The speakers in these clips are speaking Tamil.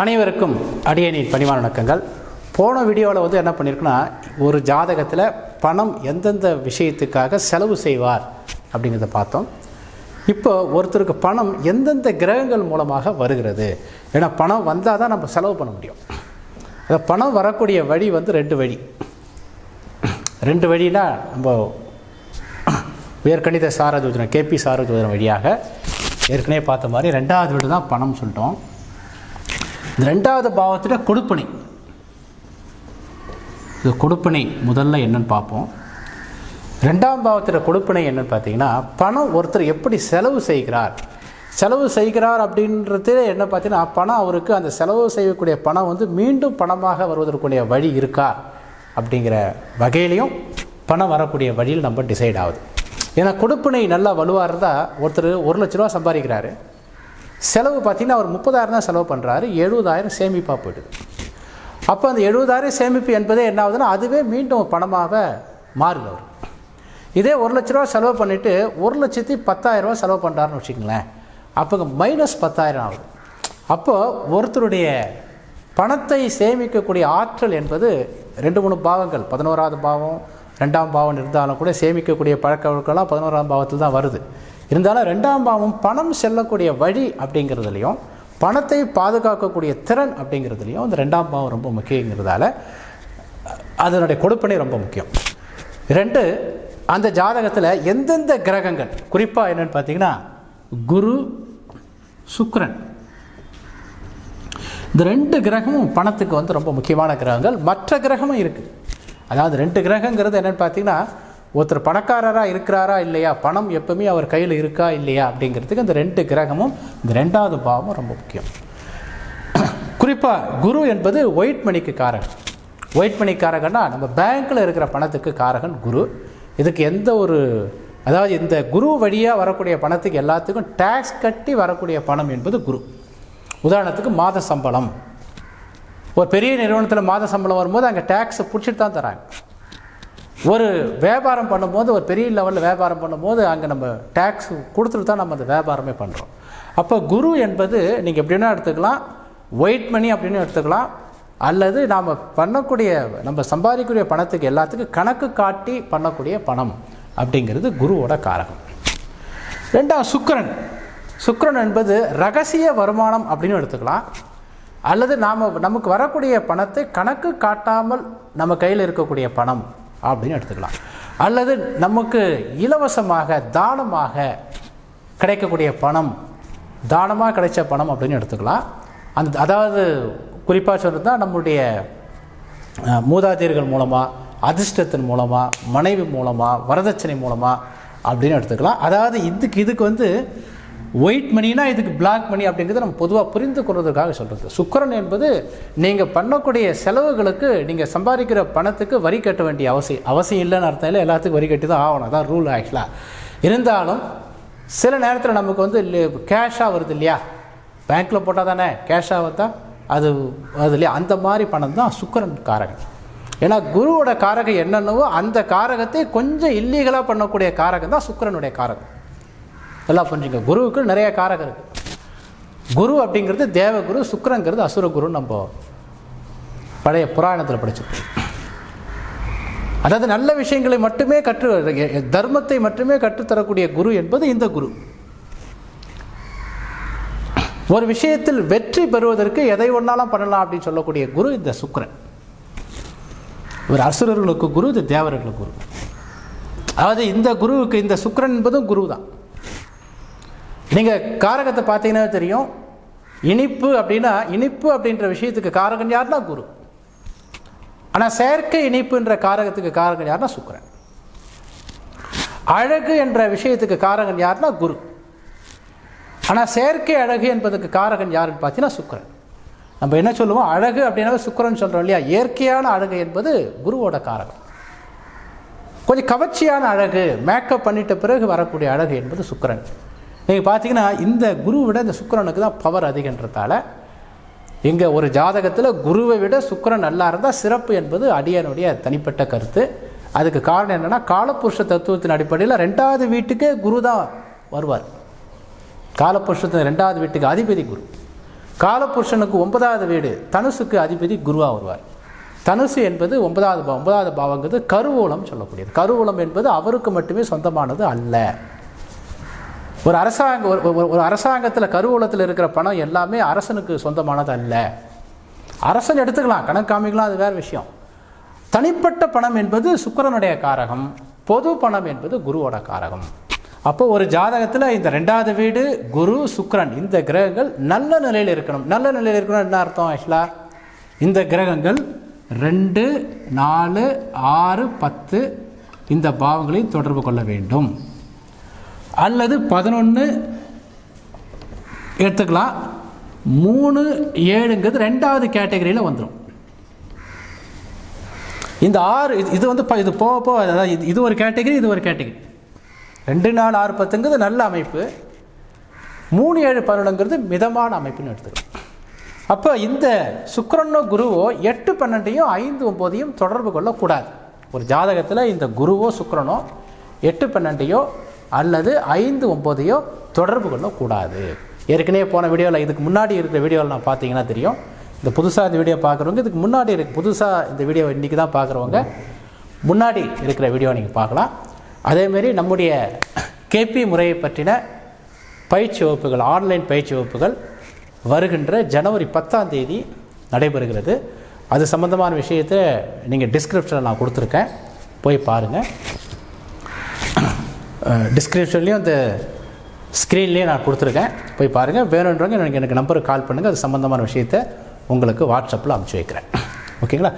அனைவருக்கும் அடியணியின் பணிவான வணக்கங்கள். போன வீடியோவில் வந்து என்ன பண்ணியிருக்குன்னா ஒரு ஜாதகத்தில் பணம் எந்தெந்த விஷயத்துக்காக செலவு செய்வார் அப்படிங்கிறத பார்த்தோம். இப்போ ஒருத்தருக்கு பணம் எந்தெந்த கிரகங்கள் மூலமாக வருகிறது? ஏன்னா பணம் வந்தால் தான் நம்ம செலவு பண்ண முடியும். அந்த பணம் வரக்கூடிய வழி வந்து ரெண்டு வழி. ரெண்டு வழினா நம்ம உயர்கணித சாரஜோதிடம் கேபி சாரஜோதிடம் வழியாக ஏற்கனவே பார்த்த மாதிரி ரெண்டாவது வீடு தான் பணம் சொல்லிட்டோம். இந்த ரெண்டாவது பாவத்தில் கொடுப்பனை. இது கொடுப்பனை முதல்ல என்னன்னு பார்ப்போம். ரெண்டாம் பாவத்தில் கொடுப்பனை என்னன்னு பார்த்தீங்கன்னா பணம் ஒருத்தர் எப்படி செலவு செய்கிறார்? செலவு செய்கிறார் அப்படின்றது என்ன பார்த்தீங்கன்னா பணம் அவருக்கு அந்த செலவு செய்யக்கூடிய பணம் வந்து மீண்டும் பணமாக வருவதற்குரிய வழி இருக்கா? அப்படிங்கிற வகையிலையும் பணம் வரக்கூடிய வழியில் நம்ம டிசைட் ஆகுது. ஏன்னா கொடுப்பினை நல்லா வலுவாக இருந்தால் ஒருத்தர் ஒரு லட்ச ரூபா சம்பாதிக்கிறாரு. செலவு பார்த்தீங்கன்னா அவர் முப்பதாயிரம் தான் செலவு பண்ணுறாரு எழுபதாயிரம் சேமிப்பாக போயிடுது. அப்போ அந்த எழுபதாயிரம் சேமிப்பு என்பதே என்ன ஆகுதுன்னா அதுவே மீண்டும் பணமாக மாறுது அவர். இதே ஒரு லட்ச ரூபா செலவு பண்ணிவிட்டு ஒரு லட்சத்தி பத்தாயிரரூவா செலவு பண்ணுறாருன்னு வச்சுக்கங்களேன். அப்போ மைனஸ் பத்தாயிரம் ஆகுது. அப்போது ஒருத்தருடைய பணத்தை சேமிக்கக்கூடிய ஆற்றல் என்பது ரெண்டு மூணு பாவங்கள். பதினோராவது பாவம் ரெண்டாம் பாவம் இருந்தாலும் கூட சேமிக்கக்கூடிய பழக்க வழக்கம்லாம் பதினோராம் பாவத்தில் தான் வருது. இருந்தாலும் ரெண்டாம் பாவம் பணம் செல்லக்கூடிய வழி அப்படிங்கிறதுலையும் பணத்தை பாதுகாக்கக்கூடிய திறன் அப்படிங்கிறதுலையும் அந்த ரெண்டாம் பாவம் ரொம்ப முக்கியங்கிறதால அதனுடைய கொடுப்பனை ரொம்ப முக்கியம். ரெண்டு அந்த ஜாதகத்தில் எந்தெந்த கிரகங்கள் குறிப்பாக என்னென்னு பார்த்தீங்கன்னா குரு சுக்ரன் இந்த ரெண்டு கிரகமும் பணத்துக்கு வந்து ரொம்ப முக்கியமான கிரகங்கள். மற்ற கிரகமும் இருக்குது அதாவது ரெண்டு கிரகங்கிறது என்னென்னு பார்த்தீங்கன்னா ஒருத்தர் பணக்காரராக இருக்கிறாரா இல்லையா? பணம் எப்பவுமே அவர் கையில் இருக்கா இல்லையா? அப்படிங்கிறதுக்கு இந்த ரெண்டு கிரகமும் இந்த ரெண்டாவது பாவமும் ரொம்ப முக்கியம். குறிப்பாக குரு என்பது ஒயிட் மணிக்கு காரகன். ஒயிட் மணி காரகன்னா நம்ம பேங்க்கில் இருக்கிற பணத்துக்கு காரகன் குரு. இதுக்கு எந்த ஒரு அதாவது இந்த குரு வழியாக வரக்கூடிய பணத்துக்கு எல்லாத்துக்கும் டேக்ஸ் கட்டி வரக்கூடிய பணம் என்பது குரு. உதாரணத்துக்கு மாத சம்பளம். ஒரு பெரிய நிறுவனத்தில் மாத சம்பளம் வரும்போது அங்கே டேக்ஸை பிடிச்சிட்டு தான் தராங்க. ஒரு வியாபாரம் பண்ணும்போது ஒரு பெரிய லெவலில் வியாபாரம் பண்ணும்போது அங்கே நம்ம டேக்ஸ் கொடுத்துட்டு தான் நம்ம அந்த வியாபாரமே பண்ணுறோம் அப்போ குரு என்பது நீங்கள் எப்படின்னா எடுத்துக்கலாம் ஒயிட் மணி அப்படின்னு எடுத்துக்கலாம் அல்லது நாம் பண்ணக்கூடிய நம்ம சம்பாதிக்கக்கூடிய பணத்துக்கு எல்லாத்துக்கும் கணக்கு காட்டி பண்ணக்கூடிய பணம் அப்படிங்கிறது குருவோட காரகம். ரெண்டாவது சுக்கரன். சுக்கரன் என்பது ரகசிய வருமானம் அப்படின்னு எடுத்துக்கலாம். அல்லது நாம் நமக்கு வரக்கூடிய பணத்தை கணக்கு காட்டாமல் நம்ம கையில் இருக்கக்கூடிய பணம். அப்படின்னு எடுத்துக்கலாம். அல்லது நமக்கு இலவசமாக தானமாக கிடைக்கக்கூடிய பணம் தானமாக கிடைச்ச பணம் அப்படின்னு எடுத்துக்கலாம். அந்த அதாவது குறிப்பாக சொல்கிறதா நம்முடைய மூதாதையர்கள் மூலமாக அதிர்ஷ்டத்தின் மூலமாக மனைவி மூலமாக வரதட்சணை மூலமாக அப்படின்னு எடுத்துக்கலாம். அதாவது இதுக்கு இதுக்கு வந்து ஒயிட் மணினா இதுக்கு பிளாக் மணி அப்படிங்கிறது நம்ம பொதுவாக புரிந்து கொள்வதற்காக சொல்கிறது சுக்கரன் என்பது நீங்கள் பண்ணக்கூடிய செலவுகளுக்கு நீங்கள் சம்பாதிக்கிற பணத்துக்கு வரி கட்ட வேண்டிய அவசியம் அவசியம் இல்லைன்னு அர்த்தம் இல்லை எல்லாத்துக்கும் வரி கட்டி தான் ஆகணும். அதான் ரூல் ஆக்சுவலாக இருந்தாலும் சில நேரத்தில் நமக்கு வந்து கேஷாக வருது இல்லையா? பேங்க்கில் போட்டால் தானே கேஷாக வந்தால் அது அது இல்லையா? அந்த மாதிரி பணம் தான் சுக்கிரன் காரகன் ஏன்னா குருவோட காரகம் என்னென்னவோ அந்த காரகத்தை கொஞ்சம் இல்லீகலாக பண்ணக்கூடிய காரகம் தான் சுக்கிரனுடைய காரகம். எல்லாம் புரிஞ்சுங்க குருவுக்கு நிறைய காரகம் இருக்குது குரு அப்படிங்கிறது தேவகுரு சுக்கரங்கிறது அசுரகுரு நம்ம பழைய புராணத்தில் படிச்சிருக்கோம் அதாவது நல்ல விஷயங்களை மட்டுமே கற்று தர்மத்தை மட்டுமே கற்றுத்தரக்கூடிய குரு என்பது இந்த குரு. ஒரு விஷயத்தில் வெற்றி பெறுவதற்கு எதை ஒன்றாலும் பண்ணலாம் அப்படின்னு சொல்லக்கூடிய குரு இந்த சுக்கிரன். ஒரு அசுரர்களுக்கு குரு இது தேவர்களுக்கு குரு. அதாவது இந்த குருவுக்கு இந்த சுக்கரன் என்பதும் குரு தான் நீங்கள் காரகத்தை பார்த்தீங்கன்னா தெரியும். இனிப்பு அப்படின்னா இனிப்பு அப்படின்ற விஷயத்துக்கு காரகன் யாருன்னா குரு. ஆனால் செயற்கை இனிப்புன்ற காரகத்துக்கு காரகன் யார்னா சுக்கரன். அழகு என்ற விஷயத்துக்கு காரகன் யாருன்னா குரு. ஆனால் செயற்கை அழகு என்பதுக்கு காரகன் யாருன்னு பார்த்தீங்கன்னா சுக்கரன். நம்ம என்ன சொல்லுவோம்? அழகு அப்படின்னா சுக்கரன் சொல்கிறோம் இல்லையா? இயற்கையான அழகு என்பது குருவோட காரகம். கொஞ்சம் கவர்ச்சியான அழகு மேக்கப் பண்ணிட்ட பிறகு வரக்கூடிய அழகு என்பது சுக்கரன். நீங்கள் பார்த்தீங்கன்னா இந்த குருவை விட இந்த சுக்கரனுக்கு தான் பவர் அதிகன்றதால இங்கே ஒரு ஜாதகத்தில் குருவை விட சுக்கிரன் நல்லா இருந்தால் சிறப்பு என்பது அடியனுடைய தனிப்பட்ட கருத்து. அதுக்கு காரணம் என்னென்னா காலபுருஷ தத்துவத்தின் அடிப்படையில் ரெண்டாவது வீட்டுக்கே குரு தான் வருவார். காலபுருஷத்தின் ரெண்டாவது வீட்டுக்கு அதிபதி குரு. காலபுருஷனுக்கு ஒன்பதாவது வீடு தனுசுக்கு அதிபதி குருவாக வருவார். தனுசு என்பது ஒன்பதாவது பா ஒன்பதாவது பாவங்கிறது கருவூலம் சொல்லக்கூடியது. கருவூலம் என்பது அவருக்கு மட்டுமே சொந்தமானது அல்ல. ஒரு அரசாங்க ஒரு ஒரு- அரசாங்கத்தில் கருவூலத்தில் இருக்கிற பணம் எல்லாமே அரசனுக்கு சொந்தமானது அல்ல. அரசன் எடுத்துக்கலாம் கணக்காமிக்கலாம் அது வேறு விஷயம். தனிப்பட்ட பணம் என்பது சுக்கரனுடைய காரகம் பொது பணம் என்பது குருவோட காரகம். அப்போ ஒரு ஜாதகத்தில் இந்த ரெண்டாவது வீடு குரு சுக்ரன் இந்த கிரகங்கள் நல்ல நிலையில் இருக்கணும். நல்ல நிலையில் இருக்கணும் என்ன அர்த்தம் ஆக்சுவலாக இந்த கிரகங்கள் ரெண்டு நாலு ஆறு பத்து இந்த பாவங்களையும் தொடர்பு கொள்ள வேண்டும். அல்லது பதினொன்று எடுத்துக்கலாம். மூணு ஏழுங்கிறது ரெண்டாவது கேட்டகரியில் வந்துடும் இந்த ஆறு இது இது வந்து ப- இது போக போக அதாவது இது- இது ஒரு கேட்டகரி இது ஒரு கேட்டகரி. ரெண்டு நாள் ஆறு பத்துங்கிறது நல்ல அமைப்பு. மூணு ஏழு பன்னெண்டுங்கிறது மிதமான அமைப்புன்னு எடுத்துக்கலாம். அப்போ இந்த சுக்கரனோ குருவோ எட்டு பன்னெண்டையும் ஐந்து ஒம்போதையும் தொடர்பு கொள்ளக்கூடாது. ஒரு ஜாதகத்தில் இந்த குருவோ சுக்கரனோ எட்டு பன்னெண்டையோ அல்லது ஐந்து ஒம்போதையோ தொடர்பு கொள்ளக்கூடாது. ஏற்கனவே போன வீடியோவில் இதுக்கு முன்னாடி இருக்கிற வீடியோவில் நான் பார்த்தீங்கன்னா தெரியும். இந்த புதுசாக இந்த வீடியோ பார்க்குறவங்க இதுக்கு முன்னாடி இருக்கு புதுசாக இந்த வீடியோ இன்றைக்கி தான் பார்க்குறவங்க முன்னாடி இருக்கிற வீடியோ நீங்கள் பார்க்கலாம். அதேமாரி நம்முடைய கேபி முறையை பற்றின பயிற்சி வகுப்புகள் ஆன்லைன் பயிற்சி வகுப்புகள் வருகின்ற ஜனவரி பத்தாம் தேதி நடைபெறுகிறது. அது சம்பந்தமான விஷயத்தை நீங்கள் டிஸ்கிரிப்ஷனில் நான் கொடுத்துருக்கேன். போய் பாருங்கள் டிஸ்கிரிப்ஷன்லேயும் அந்த ஸ்க்ரீன்லேயும் நான் கொடுத்துருக்கேன். போய் பாருங்கள் வேணுன்றவங்க எனக்கு எனக்கு நம்பருக்கு கால் பண்ணுங்கள் அது சம்மந்தமான விஷயத்தை உங்களுக்கு வாட்ஸ்அப்பில் அனுப்பிச்சி வைக்கிறேன். ஓகேங்களா?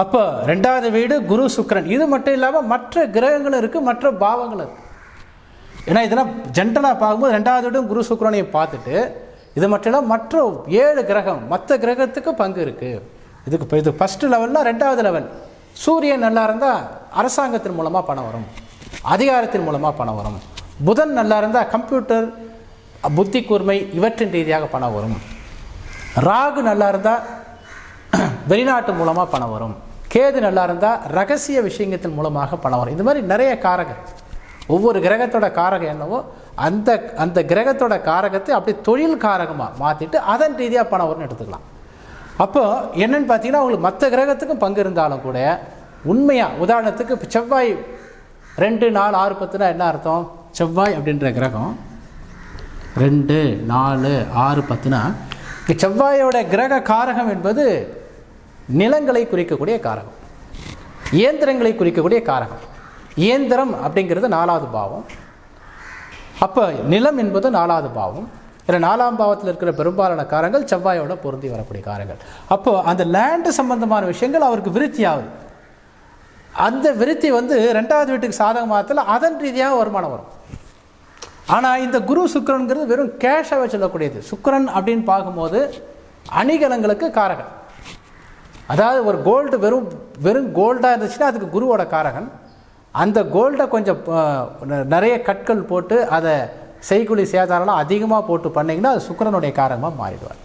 அப்போ ரெண்டாவது வீடு குரு சுக்கரன். இது மட்டும் இல்லாமல் மற்ற கிரகங்களும் இருக்குது மற்ற பாவங்களும் இருக்குது ஏன்னா இதெல்லாம் ஜென்டலாக பார்க்கும்போது ரெண்டாவது வீடும் குரு சுக்கரனையும் பார்த்துட்டு இது மட்டும் இல்லாமல் மற்ற ஏழு கிரகம் மற்ற கிரகத்துக்கு பங்கு இருக்குது இதுக்கு இப்போ இது ஃபஸ்ட்டு லெவலில் ரெண்டாவது லெவல் சூரியன் நல்லா இருந்தால் அரசாங்கத்தின் மூலமாக பணம் வரும். அதிகாரத்தின் மூலமாக பணம் வரும். புதன் நல்லா இருந்தால் கம்ப்யூட்டர் புத்தி கூர்மை இவற்றின் ரீதியாக பணம் வரும். ராகு நல்லா இருந்தால் வெளிநாட்டு மூலமாக பணம் வரும். கேது நல்லா இருந்தால் ரகசிய விஷயத்தின் மூலமாக பணம் வரும். இந்த மாதிரி நிறைய காரகம். ஒவ்வொரு கிரகத்தோட காரகம் என்னவோ அந்த அந்த கிரகத்தோட காரகத்தை அப்படியே தொழில் காரகமாக மாற்றிட்டு அதன் ரீதியாக பணம் வரும்னு எடுத்துக்கலாம். அப்போ என்னன்னு பார்த்தீங்கன்னா உங்களுக்கு மற்ற கிரகத்துக்கும் பங்கு இருந்தாலும் கூட உண்மையாக உதாரணத்துக்கு இப்போ செவ்வாய் ரெண்டு நாலு ஆறு பத்துனா என்ன அர்த்தம்? செவ்வாய் அப்படின்ற கிரகம் ரெண்டு நாலு ஆறு பத்துனா இங்க செவ்வாயோட கிரக காரகம் என்பது நிலங்களை குறிக்கக்கூடிய காரகம். இயந்திரங்களை குறிக்கக்கூடிய காரகம். இயந்திரம் அப்படிங்கிறது நாலாவது பாவம். அப்போ நிலம் என்பது நாலாவது பாவம். இல்லை நாலாம் பாவத்தில் இருக்கிற பெரும்பாலான காரங்கள் செவ்வாயோட பொருந்தி வரக்கூடிய காரங்கள். அப்போது அந்த லேண்டு சம்பந்தமான விஷயங்கள் அவருக்கு விருத்தி ஆகுது. அந்த விருத்தி வந்து ரெண்டாவது வீட்டுக்கு சாதகமாகத்தில் அதன் ரீதியாக வருமானம் வரும். ஆனால் இந்த குரு சுக்கரனுங்கிறது வெறும் கேஷாக சொல்லக்கூடியது. சுக்கரன் அப்படின்னு பார்க்கும்போது அணிகலங்களுக்கு காரகம். அதாவது ஒரு கோல்டு வெறும் வெறும் கோல்டாக இருந்துச்சுன்னா அதுக்கு குருவோட காரகன். அந்த கோல்டை கொஞ்சம் நிறைய கற்கள் போட்டு அதை செய்குழி சேதாரம்லாம் அதிகமாக போட்டு பண்ணிங்கன்னா அது சுக்கிரனுடைய காரகமாக மாறிடுவார்.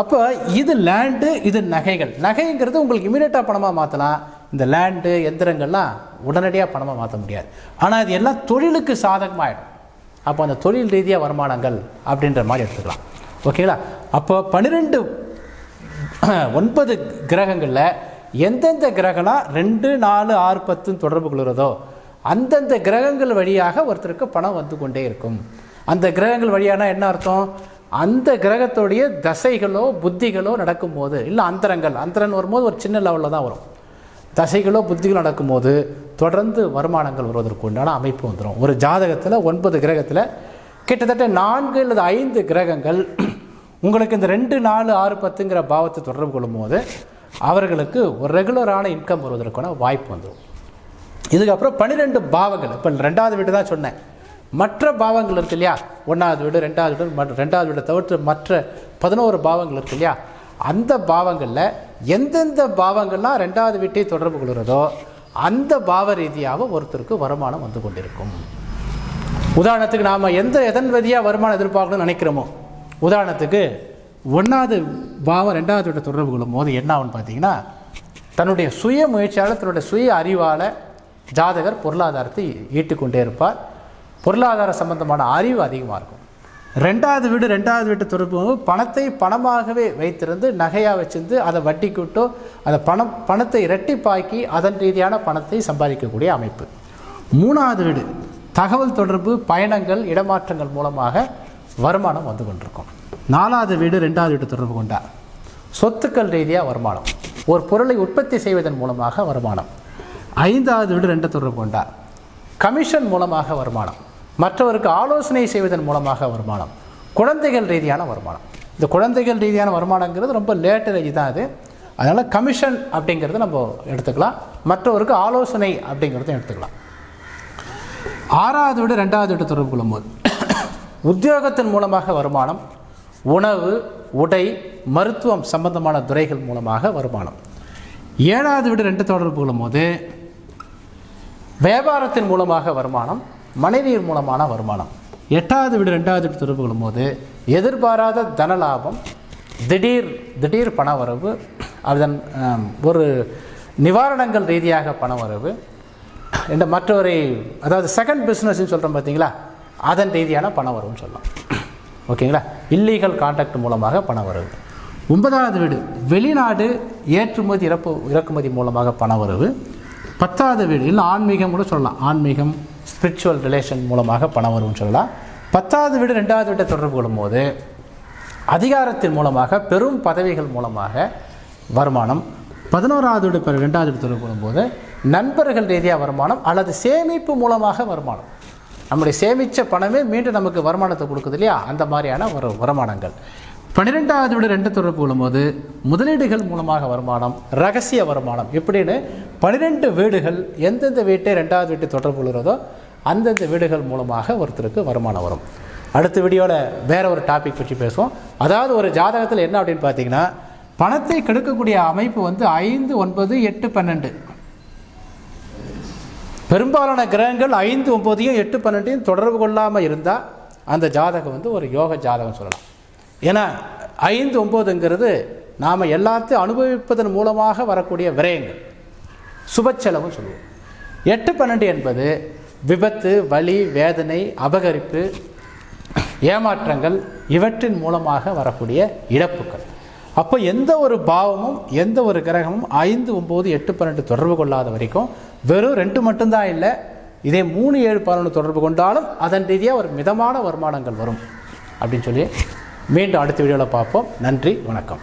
அப்போ இது லேண்டு இது நகைகள். நகைங்கிறது உங்களுக்கு இமீடியட்டாக பணமாக மாற்றலாம் இந்த லேண்டு எந்திரங்கள்லாம் உடனடியாக பணமாக மாற்ற முடியாது. ஆனால் இது எல்லாம் தொழிலுக்கு சாதகமாகிடும் அப்போ அந்த தொழில் ரீதியாக வருமானங்கள் அப்படின்ற மாதிரி எடுத்துக்கலாம். ஓகேங்களா? அப்போ பன்னிரெண்டு ஒன்பது கிரகங்களில் எந்தெந்த கிரகம்லாம் ரெண்டு நாலு ஆறு பத்துன்னு தொடர்பு கொள்கிறதோ அந்தந்த கிரகங்கள் வழியாக ஒருத்தருக்கு பணம் வந்து கொண்டே இருக்கும். அந்த கிரகங்கள் வழியானா என்ன அர்த்தம்? அந்த கிரகத்துடைய தசைகளோ புத்திகளோ நடக்கும்போது இல்லை அந்தரங்கள் அந்தரன் வரும்போது ஒரு சின்ன லெவலில் தான் வரும். தசைகளோ புத்திகளோ நடக்கும்போது தொடர்ந்து வருமானங்கள் வருவதற்கு உண்டான அமைப்பு வந்துடும் ஒரு ஜாதகத்தில் ஒன்பது கிரகத்தில் கிட்டத்தட்ட நான்கு அல்லது ஐந்து கிரகங்கள் உங்களுக்கு இந்த ரெண்டு நாலு ஆறு பத்துங்கிற பாவத்தை தொடர்பு கொள்ளும்போது அவர்களுக்கு ஒரு ரெகுலரான இன்கம் வருவதற்கான வாய்ப்பு வந்துடும். இதுக்கப்புறம் பன்னிரெண்டு பாவங்கள். இப்போ ரெண்டாவது வீடு தான் சொன்னேன். மற்ற பாவங்கள் இருக்கு இல்லையா? ஒன்றாவது வீடு ரெண்டாவது வீடு ம ரெண்டாவது வீடை தவிர்த்து மற்ற பதினோரு பாவங்கள் இருக்கு இல்லையா? அந்த பாவங்களில் எந்தெந்த பாவங்கள்லாம் ரெண்டாவது வீட்டை தொடர்பு கொள்கிறதோ அந்த பாவ ரீதியாக ஒருத்தருக்கு வருமானம் வந்து கொண்டிருக்கும். உதாரணத்துக்கு நாம் எந்த எதன் வழியாக வருமானம் எதிர்பார்க்கணும்னு நினைக்கிறோமோ? உதாரணத்துக்கு ஒன்றாவது பாவம் ரெண்டாவது வீட்டை தொடர்பு கொள்ளும் போது என்ன ஆகும்னு பார்த்தீங்கன்னா தன்னுடைய சுய முயற்சியால் தன்னுடைய சுய அறிவால் ஜாதகர் பொருளாதாரத்தை ஈட்டுக்கொண்டே இருப்பார். பொருளாதார சம்பந்தமான அறிவு அதிகமாக இருக்கும். ரெண்டாவது வீடு ரெண்டாவது வீட்டு தொடர்பு பணத்தை பணமாகவே வைத்திருந்து நகையாக வச்சிருந்து அதை வட்டி கூட்டோ அதை பணம் பணத்தை இரட்டிப்பாக்கி அதன் ரீதியான பணத்தை சம்பாதிக்கக்கூடிய அமைப்பு. மூணாவது வீடு தகவல் தொடர்பு பயணங்கள் இடமாற்றங்கள் மூலமாக வருமானம் வந்து கொண்டிருக்கும். நாலாவது வீடு ரெண்டாவது வீடு தொடர்பு கொண்டா சொத்துக்கள் ரீதியாக வருமானம். ஒரு பொருளை உற்பத்தி செய்வதன் மூலமாக வருமானம். ஐந்தாவது வீடு ரெண்டு தொடர்பு கொண்டா கமிஷன் மூலமாக வருமானம். மற்றவருக்கு ஆலோசனை செய்வதன் மூலமாக வருமானம். குழந்தைகள் ரீதியான வருமானம். இந்த குழந்தைகள் ரீதியான வருமானங்கிறது ரொம்ப லேட்டர் ஏஜ் தான் அது. அதனால் கமிஷன் அப்படிங்கிறத நம்ம எடுத்துக்கலாம். மற்றவருக்கு ஆலோசனை அப்படிங்கிறதையும் எடுத்துக்கலாம். ஆறாவது விட ரெண்டாவது விட தொடர்பு கொள்ளும்போது. உத்தியோகத்தின் மூலமாக வருமானம் உணவு உடை மருத்துவம் சம்பந்தமான துறைகள் மூலமாக வருமானம். ஏழாவது வீடு ரெண்டு தொடர்பு கொள்ளும்போது வியாபாரத்தின் மூலமாக வருமானம் மனைவியின் மூலமான வருமானம். எட்டாவது வீடு ரெண்டாவது வீடு தொடர்பு கொள்ளும்போது எதிர்பாராத தன லாபம் திடீர் திடீர் பண வரவு அதன் ஒரு நிவாரணங்கள் ரீதியாக பண வரவு இந்த மற்றவரை அதாவது செகண்ட் பிஸ்னஸ்ன்னு சொல்கிறோம் பார்த்தீங்களா அதன் ரீதியான பணம் வரும்னு சொல்லலாம். ஓகேங்களா? இல்லீகல் கான்டாக்ட் மூலமாக பணம் வரவு. ஒன்பதாவது வீடு வெளிநாடு ஏற்றுமதி இறப்பு இறக்குமதி மூலமாக பணம் வரவு. பத்தாவது வீடு இல்லை ஆன்மீகம் கூட சொல்லலாம். ஆன்மீகம் ஸ்பிரிச்சுவல் ரிலேஷன் மூலமாக பணம் வரும்னு சொல்லலாம். பத்தாவது வீடு ரெண்டாவது வீட்டை தொடர்பு கொள்ளும்போது அதிகாரத்தின் மூலமாக பெரும் பதவிகள் மூலமாக வருமானம். பதினோராவது வீடு ரெண்டாவது வீடு தொடர்பு கொள்ளும்போது நண்பர்கள் ரீதியாக வருமானம் அல்லது சேமிப்பு மூலமாக வருமானம். நம்முடைய சேமித்த பணமே மீண்டும் நமக்கு வருமானத்தை கொடுக்குது இல்லையா? அந்த மாதிரியான ஒரு வருமானங்கள். பன்னிரெண்டாவது விட ரெண்டு தொடர்பு கொள்ளும்போது முதலீடுகள் மூலமாக வருமானம் ரகசிய வருமானம். இப்படின்னு பன்னிரெண்டு வீடுகள் எந்தெந்த வீட்டை ரெண்டாவது வீட்டை தொடர்பு கொள்கிறதோ அந்தந்த வீடுகள் மூலமாக ஒருத்தருக்கு வருமானம் வரும். அடுத்த வீடியோவில் வேற ஒரு டாபிக் பற்றி பேசுவோம். அதாவது ஒரு ஜாதகத்தில் என்ன அப்படின்னு பார்த்தீங்கன்னா பணத்தை கெடுக்கக்கூடிய அமைப்பு வந்து ஐந்து ஒன்பது எட்டு பன்னெண்டு. பெரும்பாலான கிரகங்கள் ஐந்து ஒம்பதையும் எட்டு பன்னெண்டையும் தொடர்பு கொள்ளாமல் இருந்தால் அந்த ஜாதகம் வந்து ஒரு யோக ஜாதகம் சொல்லலாம். ஏன்னா ஐந்து ஒம்போதுங்கிறது நாம் எல்லாத்தையும் அனுபவிப்பதன் மூலமாக வரக்கூடிய விரயங்கள். சுபச்செலவும் சொல்லுவோம். எட்டு பன்னெண்டு என்பது விபத்து வலி வேதனை அபகரிப்பு ஏமாற்றங்கள் இவற்றின் மூலமாக வரக்கூடிய இழப்புகள். அப்போ எந்த ஒரு பாவமும் எந்த ஒரு கிரகமும் ஐந்து ஒம்பது எட்டு பன்னெண்டு தொடர்பு கொள்ளாத வரைக்கும் வெறும் ரெண்டு மட்டும்தான் இல்லை இதே மூணு ஏழு பதினொன்று தொடர்பு கொண்டாலும் அதன் ரீதியாக ஒரு மிதமான வருமானங்கள் வரும். அப்படின்னு சொல்லி மீண்டும் அடுத்த வீடியோவில் பார்ப்போம். நன்றி வணக்கம்.